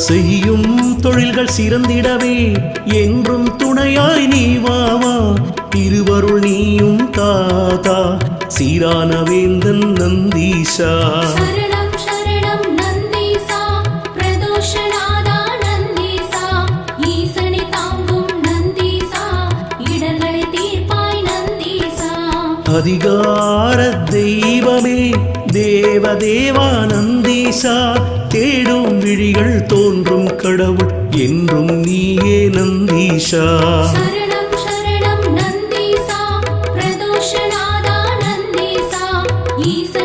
செய்யும் தொழில்கள் சிறந்திடவே. என்றும் துணையாய் நீ வாவா திருவருள் நீயும் தாதா. சீரான வேந்தன் நந்தீஷா. அதிகார தெய்வமே தேவதேவா நந்தீசா தேடும் விழிகள் தோன்றும் கடவுள் என்றும் நீயே நந்தீஷா ஈச